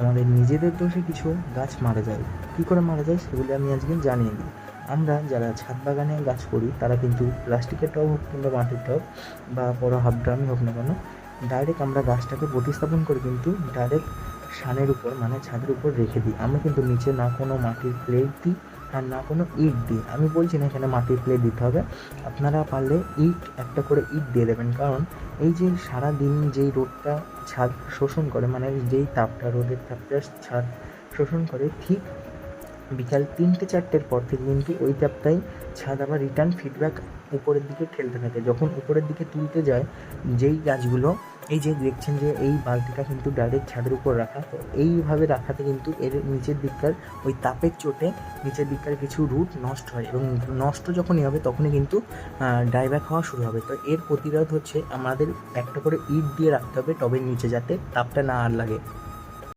আমাদের নিজেদের দোষে কিছু গাছ মারা যায়। কী করে মারা যায় সেগুলি আমি আজকে জানিয়ে দিই। আমরা যারা ছাদ বাগানে গাছ করি, তারা কিন্তু প্লাস্টিকের টব হোক কিংবা মাটির টব বা বড় হাফ ড্রামই হোক না কেন ডাইরেক্ট আমরা গাছটাকে প্রতিস্থাপন করে কিন্তু ডাইরেক্ট সানের উপর মানে ছাদের উপর রেখে দিই। আমরা কিন্তু নিচে না কোনো মাটির প্লেট দিই আর না কোনো ইট দিই আমি বলছি না এখানে মাটির প্লেট দিতে হবে। আপনারা পারলে ইট, একটা করে ইট দিয়ে দেবেন। কারণ এই যে সারা দিন যেই রোদটা ছাদ শোষণ করে মানে যেই তাপটা, রোদের তাপটা ছাদ শোষণ করে, ঠিক বিকাল তিনটে চারটের পর থেকে কিন্তু ওই তাপটাই ছাদ আবার রিটার্ন ফিডব্যাক উপরের দিকে ঠেলতে থাকে। যখন উপরের দিকে তুলতে যায়, যেই গাছগুলো এই যে দেখছেন যে এই বালতিটা কিন্তু ডাইরেক্ট ছাদের উপর রাখা, তো এইভাবে রাখাতে কিন্তু এর নিচের দিককার ওই তাপের চোটে নিচের দিককার কিছু রুট নষ্ট হয় এবং নষ্ট যখনই হবে তখনই কিন্তু ডাইব্যাক হওয়া শুরু হবে। তো এর প্রতিরোধ হচ্ছে আমাদের একটা করে ইট দিয়ে রাখতে হবে টবের নিচে যাতে তাপটা না আর লাগে।